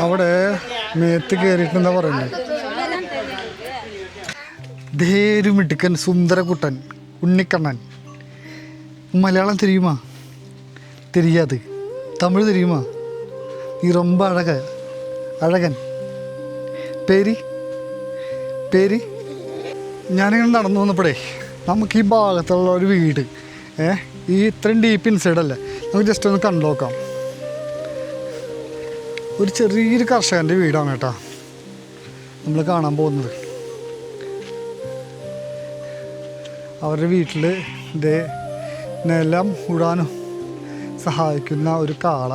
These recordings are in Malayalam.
അവിടെ മേത്ത് കയറിയിട്ടെന്താ പറയുന്നത് ധേരുമിടുക്കൻ സുന്ദരകുട്ടൻ ഉണ്ണിക്കണ്ണൻ മലയാളം தெரியுமா தெரியாது തമിഴ് தெரியுமா നീ ரொம்ப അഴക അഴകൻ പേര് പേര് ഞാനിങ്ങനെ നടന്നു വന്നപ്പോഴേ നമുക്ക് ഈ ഭാഗത്തുള്ള ഒരു വീട് ഈ ഇത്രയും ഡീപ്പ് ഇൻസൈഡ് അല്ലേ? നമുക്ക് ജസ്റ്റ് ഒന്ന് കണ്ടു നോക്കാം. ഒരു ചെറിയൊരു കർഷകന്റെ വീടാണ് കേട്ടോ നമ്മൾ കാണാൻ പോകുന്നത്. അവരുടെ വീട്ടിൽ ഇതേ നിലം ഉടാനും സഹായിക്കുന്ന ഒരു കാള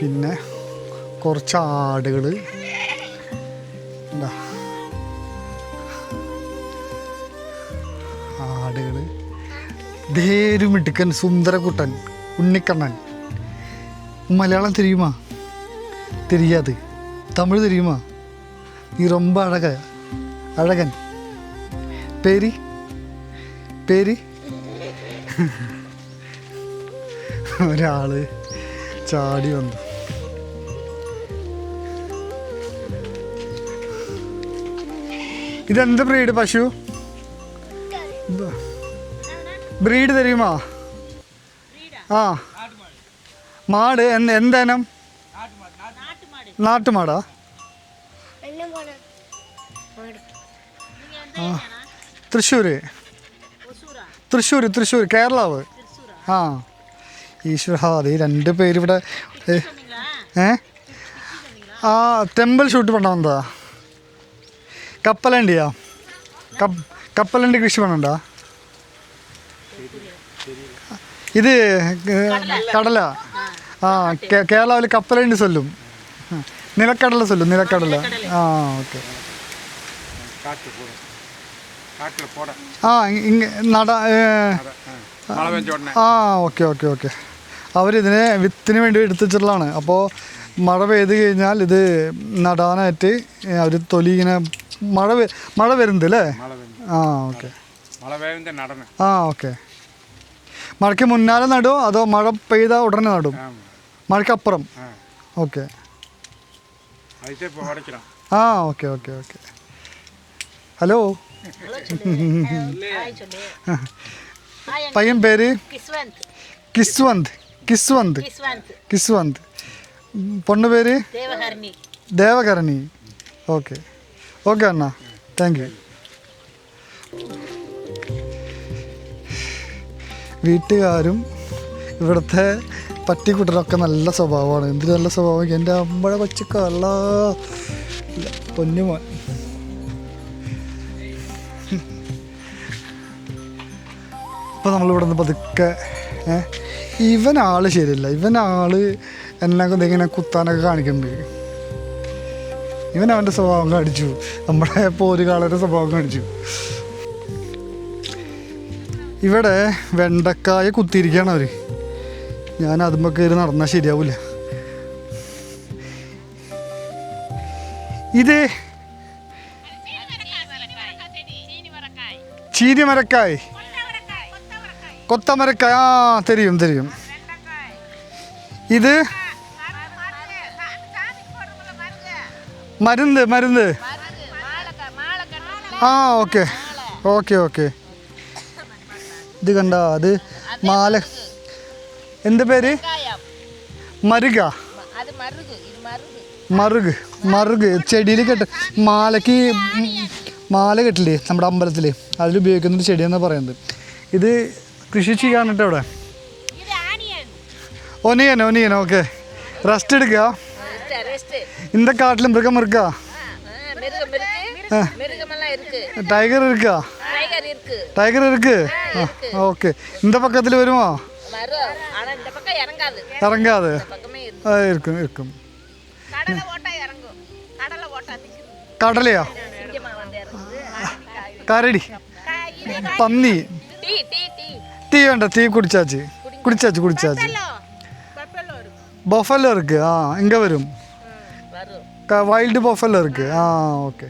പിന്നെ കുറച്ച് ആടുകൾ എന്താ ധേരുമിടുക്കൻ സുന്ദരകുട്ടൻ ഉണ്ണിക്കണ്ണൻ മലയാളം தெரியுமா தெரியாது தமிழ் தெரியுமா நீ ரொம்ப அழக அழகன் பேரு പേര് ഒരാള് ചാടി വന്നു ഇതെന്ത് ബ്രീഡ് പശു ബ്രീഡ് തരുമോ? ആ. മാട് എന്ത് എന്തേനം? നാട്ടുമാടാ? ആ. തൃശ്ശൂർ തൃശ്ശൂർ തൃശ്ശൂർ കേരളാവ്. ആ. ഈശ്വര അത് ഈ രണ്ട് പേരിവിടെ ഏ. ആ ടെമ്പിൾ ഷൂട്ട് പണ്ടാ കപ്പലണ്ടിയാ? കപ്പലണ്ടി കൃഷി പണ്ടാ ഇത് കടല. ആ കേരളാവിൽ കപ്പലണ്ടി ചൊല്ലും. നിലക്കടല സ്വല്ലും നിലക്കടല. ആ ഓക്കെ. ആ ഇങ്ങ നട ആ ഓക്കെ ഓക്കെ ഓക്കെ. അവരിതിനെ വിത്തിന് വേണ്ടി എടുത്തുവെച്ചിട്ടുള്ളതാണ് അപ്പോൾ മഴ പെയ്ത് കഴിഞ്ഞാൽ ഇത് നടാനായിട്ട് അവർ തൊലി ഇങ്ങനെ മഴ മഴ വരുന്നുണ്ട് അല്ലേ? ആ ഓക്കെ. ആ ഓക്കെ. മഴയ്ക്ക് മുന്നാലെ നടുവോ അതോ മഴ പെയ്ത ഉടനെ നടും? മഴയ്ക്കപ്പുറം. ഓക്കെ. ആ ഓക്കെ ഓക്കെ ഓക്കെ. ഹലോ? പയ്യൻ പേര്? കിസ്വന്ത്. കിസ്വന്ത്. കിസ്വന്ത്. പൊണ്ണു പേര്? ദേവകരണി ഓക്കെ. ഓക്കെ അണ്ണ. Thank you. വീട്ടുകാരും ഇവിടുത്തെ പട്ടിക്കുട്ടനൊക്കെ നല്ല സ്വഭാവമാണ്. എന്ത് നല്ല സ്വഭാവം? എന്റെ അമ്മഴ കൊച്ചുക്കല്ല പൊന്നുമോൻ അപ്പോൾ നമ്മളിവിടെ നിന്ന് പതുക്കെ ഇവനാൾ ശരിയല്ല. ഇവൻ ആൾ എന്നെ ഇങ്ങനെ കുത്താനൊക്കെ കാണിക്കുന്നുണ്ട് ഇവൻ അവന്റെ സ്വഭാവം കാണിച്ചു. നമ്മുടെ പോരുകാളന്റെ സ്വഭാവം കാണിച്ചു. ഇവിടെ വെണ്ടക്കായ കുത്തിയിരിക്കുകയാണ് അവർ ഞാൻ അതുമ്പോൾ കയറി നടന്നാൽ ശരിയാവില്ല ഇത് ചീനി മരക്കായ് കൊത്തമരക്കായ്. ആ തെരിയും തെരിയും. ഇത് മരുന്ന് മരുന്ന്. ആ ഓക്കെ. Okay okay. ഇത് കണ്ട അത് മാല എന്ത് പേര് മരുക അത് മറുക് ഇത് മറുക് മറുക് മറുക് ചെടിയിൽ കെട്ട് മാലയ്ക്ക് മാല കെട്ടില്ലേ നമ്മുടെ അമ്പലത്തിൽ അതിൽ ഉപയോഗിക്കുന്ന ഒരു ചെടിയെന്നാണ് പറയുന്നത് ഇത് കൃഷി ചെയ്യാനിട്ട് ഇവിടെ ഇത് onion onion onion okay rest എടുക്കുക ரெஸ்ட் இந்த காட்டில் மிருகம் இருக்கா மிருகம் இருக்கு மிருகமெல்லாம் இருக்கு டைகர் இருக்கா ടൈഗർ ഇരിക്ക് ഓക്കെ ഇന്ന പക്കത്തിൽ വരുമോ ഇറങ്ങാതെ ഇരിക്കും ഇരിക്കും കടലയോ കരടി പന്നി ടീ വേണ്ട ടീ കുടിച്ചാച്ച് കുടിച്ചാച്ച് കുടിച്ചാച്ച് ബഫലോ ഇരിക്ക് ആ ഇങ്ക വരും വൈൽഡ് ബഫലോ ഇരിക്ക് ആ ഓക്കെ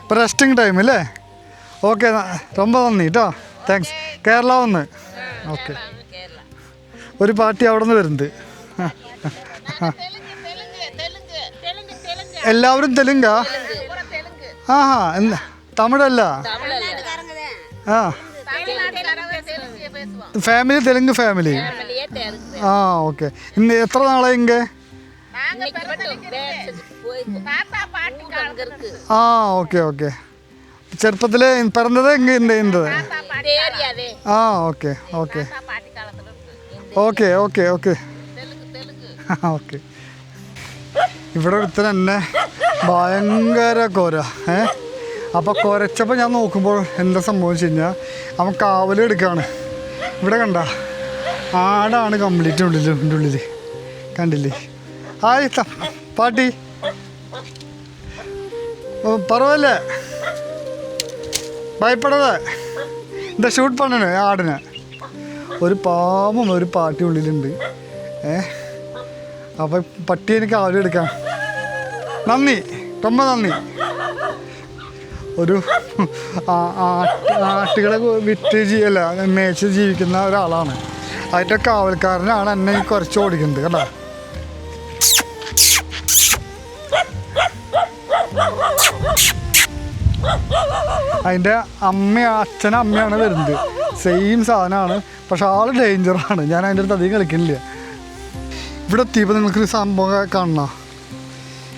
இப்போ ரெஸ்டிங் டைம் இல்லை ഓക്കെ രൊമ്പ നന്ദി കേട്ടോ താങ്ക്സ് കേരള വന്ന് ഓക്കെ ഒരു പാർട്ടി അവിടെ നിന്ന് വരുന്നത് എല്ലാവരും തെലുങ്കാ? ആ ഹാ എന്താ? തമിഴല്ല? ആ. ഫാമിലി തെലുങ്ക് ഫാമിലി ആ ഓക്കെ ഇന്ന് എത്ര നാളെ ഇങ്ങ് ആ ഓക്കെ ഓക്കെ ചെറുപ്പത്തിൽ പറഞ്ഞത് എന്ത് ആ okay okay. Okay okay okay. Okay. ഇവിടെ ഒരുത്തൻ എന്നെ ഭയങ്കര കോര ഏ? അപ്പോൾ കുരച്ചപ്പോൾ ഞാൻ നോക്കുമ്പോൾ എന്താ സംഭവിച്ചു കഴിഞ്ഞാൽ അവൻ കാവലെടുക്കുകയാണ് ഇവിടെ കണ്ട ആടാണ് കംപ്ലീറ്റ് ഉള്ളിൽ എന്റെ ഉള്ളിൽ കണ്ടില്ലേ? ആയി പാട്ടി. പറവല്ലേ? ഭയപ്പെടാതെ എന്താ ഷൂട്ട് പണ്ണണ് ആടിനെ ഒരു പാമ്പും ഒരു പാട്ടി ഉള്ളിലുണ്ട് ഏ അപ്പം പട്ടി എനിക്ക് ആദ്യം എടുക്കാം നന്ദി ரொம்ப നന്ദി ഒരു ആ- ആട്ട് ആട്ടുകളെ വിറ്റ് ചെയ്യല്ല മേച്ച് ജീവിക്കുന്ന ഒരാളാണ് അതിൻ്റെ കാവൽക്കാരനാണ് എന്നെ ഈ കുറച്ച് ഓടിക്കുന്നത് കേട്ടോ അതിന്റെ അമ്മ അച്ഛൻ അമ്മയാണ് വരുന്നത്. സെയിം സാധനമാണ്. പക്ഷെ ആൾ ഡേഞ്ചറാണ് ഞാൻ അതിന്റെ അടുത്ത് അധികം കളിക്കുന്നില്ല ഇവിടെ എത്തിയപ്പോൾ നിങ്ങൾക്കൊരു സംഭവം കാണണം?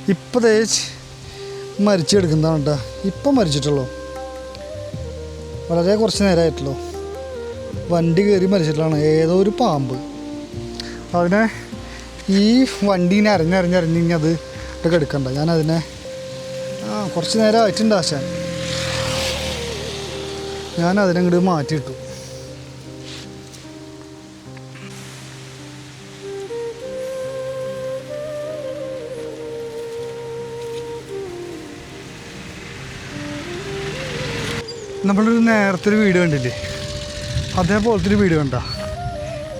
ഇപ്പം തേച്ച് മരിച്ചെടുക്കുന്നതാണ് കേട്ടോ. ഇപ്പം മരിച്ചിട്ടുള്ളൂ. വളരെ കുറച്ച് നേരമായിട്ടുള്ളൂ വണ്ടി കയറി മരിച്ചിട്ടുള്ളതാണ്. ഏതോ ഒരു പാമ്പ്. അതിനെ ഈ വണ്ടി ഇങ്ങനെ അരഞ്ഞരഞ്ഞരഞ്ഞ് ഇനി അത് എടുക്കണ്ട ഞാനതിനെ ആ കുറച്ച് നേരം ആയിട്ടുണ്ട് ആശാൻ. ഞാൻ അതിനങ്ങോട്ട് മാറ്റിയിട്ടു. നമ്മളൊരു നേരത്തെ ഒരു വീട് കണ്ടില്ലേ? അതേപോലത്തെ ഒരു വീട് കണ്ട?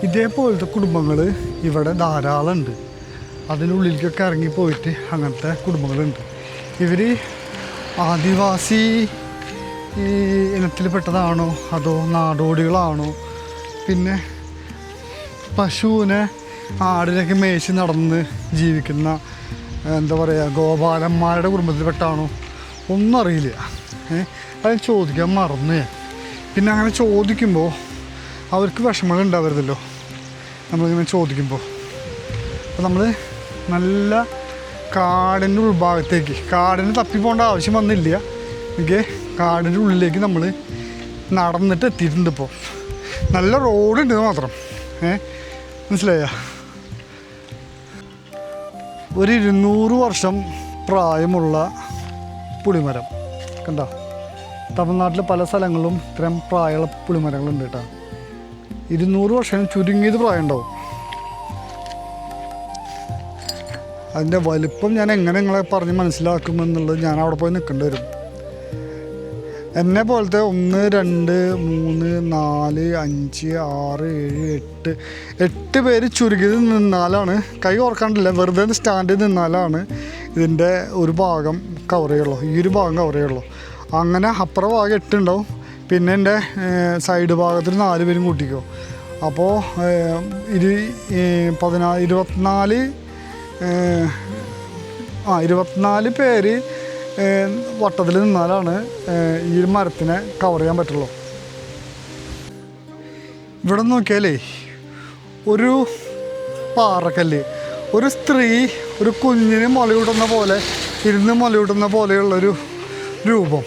ഇതേപോലത്തെ കുടുംബങ്ങൾ ഇവിടെ ധാരാളം ഉണ്ട് അതിനുള്ളിലേക്കൊക്കെ ഉള്ളിലേക്കൊക്കെ പോയിട്ട് അങ്ങനത്തെ കുടുംബങ്ങളുണ്ട്. ഇവർ ആദിവാസി ഈ ഇനത്തിൽപ്പെട്ടതാണോ അതോ നാടോടികളാണോ? പിന്നെ പശുവിനെ ആടിനൊക്കെ മേച്ച് നടന്ന് ജീവിക്കുന്ന എന്താ പറയുക ഗോപാലന്മാരുടെ കുടുംബത്തിൽപ്പെട്ടാണോ? ഒന്നും അറിയില്ല. അത് ചോദിക്കാൻ മറന്നു ഞാൻ. പിന്നെ അങ്ങനെ ചോദിക്കുമ്പോൾ അവർക്ക് വിഷമങ്ങൾ ഉണ്ടാവരുതല്ലോ. നമ്മളിങ്ങനെ ചോദിക്കുമ്പോൾ അപ്പോൾ നമ്മൾ നല്ല കാടിന്റെ ഉൾഭാഗത്തേക്ക് കാടിന് തപ്പി പോകേണ്ട ആവശ്യം വന്നില്ല. എനിക്ക് കാടിന്റെ ഉള്ളിലേക്ക് നമ്മൾ നടന്നിട്ട് എത്തിയിട്ടുണ്ട് ഇപ്പോൾ നല്ല റോഡുണ്ട് മാത്രം. ഏ? മനസ്സിലായ? ഒരു ഇരുന്നൂറ് വർഷം പ്രായമുള്ള പുളിമരം. കണ്ട? തമിഴ്നാട്ടിലെ പല സ്ഥലങ്ങളിലും ഇത്തരം പ്രായമുള്ള പുളിമരങ്ങളുണ്ട് കേട്ടോ. ഇരുന്നൂറ് വർഷം ചുരുങ്ങിയത് പ്രായം ഉണ്ടാവും അതിന്റെ വലിപ്പം ഞാൻ എങ്ങനെ നിങ്ങളെ പറഞ്ഞ് മനസ്സിലാക്കുമെന്നുള്ളത് ഞാൻ അവിടെ പോയി നിൽക്കേണ്ടി വരും. എന്നെ പോലത്തെ ഒന്ന് രണ്ട് മൂന്ന് നാല് അഞ്ച് ആറ് ഏഴ് എട്ട്. എട്ട് പേര് ചുരുക്കിയത് നിന്നാലാണ്. കൈ ഓർക്കാണ്ടില്ല വെറുതെ സ്റ്റാൻഡിൽ നിന്നാലാണ് ഇതിന്റെ ഒരു ഭാഗം കവർ ചെയ്യുള്ളൂ. ഈ ഒരു ഭാഗം കവർ ചെയ്യുള്ളൂ. അങ്ങനെ അപ്പുറ ഭാഗം എട്ടുണ്ടാവും പിന്നെ എന്റെ സൈഡ് ഭാഗത്തിൽ നാല് പേരും കൂട്ടിക്കോ. അപ്പോൾ ഇരു പതിനാ ഇരുപത്തിനാല് ആ ഇരുപത്തിനാല് പേര് വട്ടത്തിൽ നിന്നാലാണ് ഈ മരത്തിനെ കവർ ചെയ്യാൻ പറ്റുള്ളൂ. ഇവിടെ നോക്കിയാലേ ഒരു പാറക്കല്ല് ഒരു സ്ത്രീ ഒരു കുഞ്ഞിന് മുലയൂട്ടുന്ന പോലെ ഇരുന്ന് മുലയൂട്ടുന്ന പോലെയുള്ളൊരു രൂപം.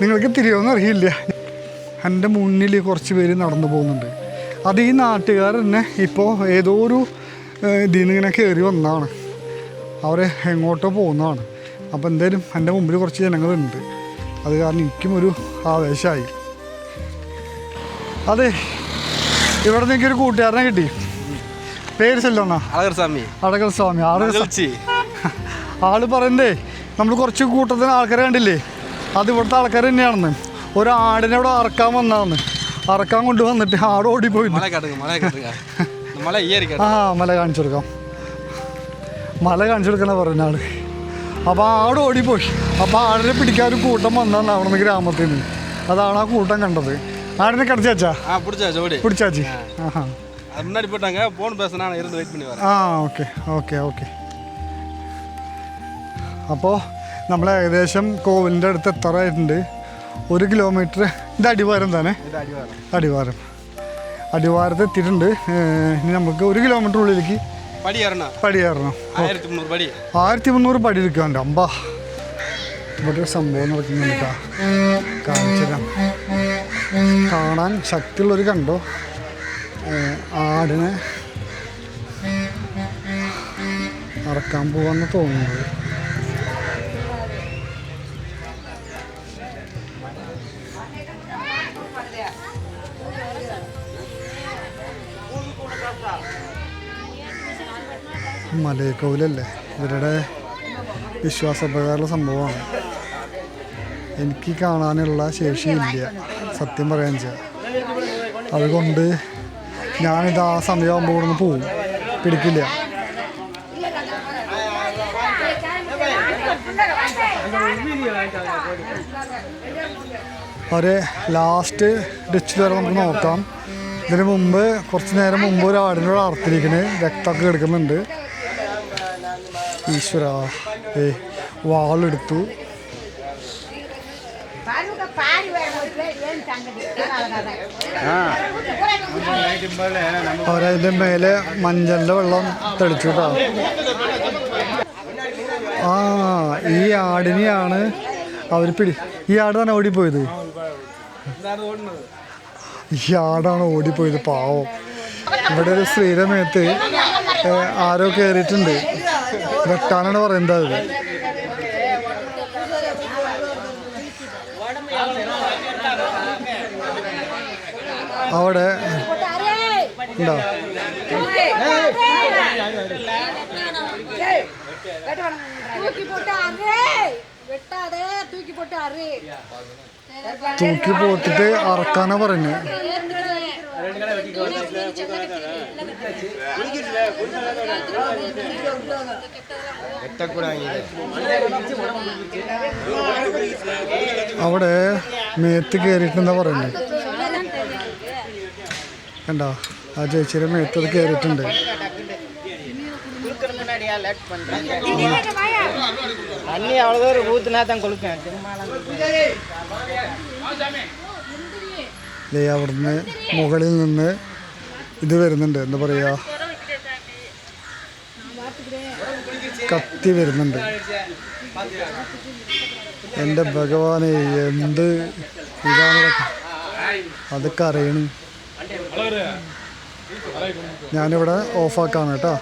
നിങ്ങൾക്ക് തിരിയൊന്നും അറിയില്ല. എന്റെ മുന്നിൽ കുറച്ച് പേര് നടന്നു പോകുന്നുണ്ട്. അത് ഈ നാട്ടുകാർ തന്നെ ഇപ്പോൾ ഏതോ ഒരു ഇതിൽ നിന്ന് ഇങ്ങനെ കയറി വന്നതാണ്. അവർ എങ്ങോട്ടോ പോകുന്നതാണ്. അപ്പോൾ എന്തായാലും എന്റെ മുമ്പിൽ കുറച്ച് ജനങ്ങളുണ്ട്. അത് കാരണം എനിക്കും ഒരു ആവേശമായി. അതെ ഇവിടെ നിന്ന് എനിക്കൊരു കൂട്ടുകാരനെ കിട്ടി. പേര് സ്വാമി അടകർസ്വാമി അടകർസ്വാമി ആൾ പറയണ്ടേ നമ്മൾ കുറച്ച് കൂട്ടത്തിന് ആൾക്കാരെ കണ്ടില്ലേ? അത് ഇവിടുത്തെ ആൾക്കാർ തന്നെയാണെന്ന്. ഒരു ആടിനെ ഇവിടെ അറക്കാൻ വന്നാന്ന് അറക്കാൻ കൊണ്ട് വന്നിട്ട് ആട് ഓടിപ്പോയി ആ മല കാണിച്ചു കൊടുക്കാം. മല കാണിച്ചു കൊടുക്കണ പറഞ്ഞ ആൾ. അപ്പോൾ ആട് ഓടിപ്പോയി അപ്പോൾ ആടിനെ പിടിക്കാൻ ഒരു കൂട്ടം വന്നതാണ് അവിടെ നിന്ന് ഗ്രാമത്തിൽ നിന്ന് അതാണ് ആ കൂട്ടം കണ്ടത് ആടിനെ കിടത്തി വെച്ചാ ஆ பிடிச்சா ஜோடி പിടിച്ചാച്ചി ആഹാ அது முன்னாடி போயிட்டாங்க ஃபோன் பேச நான் இருந்து வெயிட் பண்ணி வரேன் ആ ഓക്കെ ഓക്കെ ഓക്കെ അപ്പോൾ നമ്മൾ ഏകദേശം കോവിലിൻ്റെ അടുത്ത് എത്താറായിട്ടുണ്ട് ഒരു കിലോമീറ്റർ ഇത് അടിവാരം തന്നെ இது அடி வரேன் അടിവാരം അടിവാരത്ത് എത്തിയിട്ടുണ്ട് ഏഹ് ഇനി നമുക്ക് ഒരു കിലോമീറ്റർ ഉള്ളിലേക്ക് படி ஏறணும் പടി കയറണം ஆயிரத்தி முந்நூறு படி ആയിരത്തി മുന്നൂറ് പടി എടുക്കാണ്ട് അമ്പാ ഇവിടെ ഒരു സംഭവം നടക്കുന്നുണ്ട് കേട്ടോ കാണിച്ചു തരാം കാണാൻ ശക്തിയുള്ളൊരു കണ്ടോ ഏഹ് ആടിനെ അറക്കാൻ പോവാന്ന് തോന്നുന്നത് മലയക്കോവിലല്ലേ? ഇവരുടെ വിശ്വാസപ്രകാരമുള്ള സംഭവമാണ്. എനിക്ക് കാണാനുള്ള ശേഷിയില്ല. സത്യം പറയാൻ വെച്ചാൽ അതുകൊണ്ട് ഞാനിത് ആ സമയമാകുമ്പോൾ ഇവിടെ നിന്ന് പോവും. പിടിക്കില്ല. ഒരു ലാസ്റ്റ് ഡിച്ച് വരെ നമുക്ക് നോക്കാം. ഇതിന് മുമ്പ് കുറച്ച് നേരം മുമ്പ് ഒരു ആടിനോട് അർത്തിരിക്കുന്നത് രക്തമൊക്കെ എടുക്കുന്നുണ്ട്. ഈശ്വര. വാളെടുത്തു. അവരതിന്റെ മേലെ മഞ്ഞളിന്റെ വെള്ളം തെളിച്ചു കേട്ടോ. ആ ഈ ആടിനെയാണ് അവർ പിടി ഈ ആട് തന്നെ ഓടിപ്പോയത്. ഈ ആടാണ് ഓടിപ്പോയത് പാവം. ഇവിടെ ഒരു സ്ത്രീയുടെ ആരോ കയറിയിട്ടുണ്ട് വെട്ടാനാണ് പറയുന്നത് അവിടെ തൂക്കി പോട്ടിട്ട് അറക്കാനാ പറഞ്ഞു പറയുന്നത് അവിടെ മേത്ത് കയറിയിട്ടുണ്ടെന്നാ പറയുന്നത് കണ്ടോ ആ ചേച്ചിയുടെ മേത്ത് അത് കയറിയിട്ടുണ്ട് தண்ணி அவ்வளோ தூரம் ஊற்றுனா தான் கொடுப்பேன் ദേ അവിടുന്ന് മുകളിൽ നിന്ന് ഇത് വരുന്നുണ്ട്. എന്താ പറയുക കത്തി വരുന്നുണ്ട്. എന്റെ ഭഗവാനെ എന്ത് ഇതാണ്? അതൊക്കെ അറിയണം. ഞാനിവിടെ ഓഫാക്കാണ് കേട്ടോ.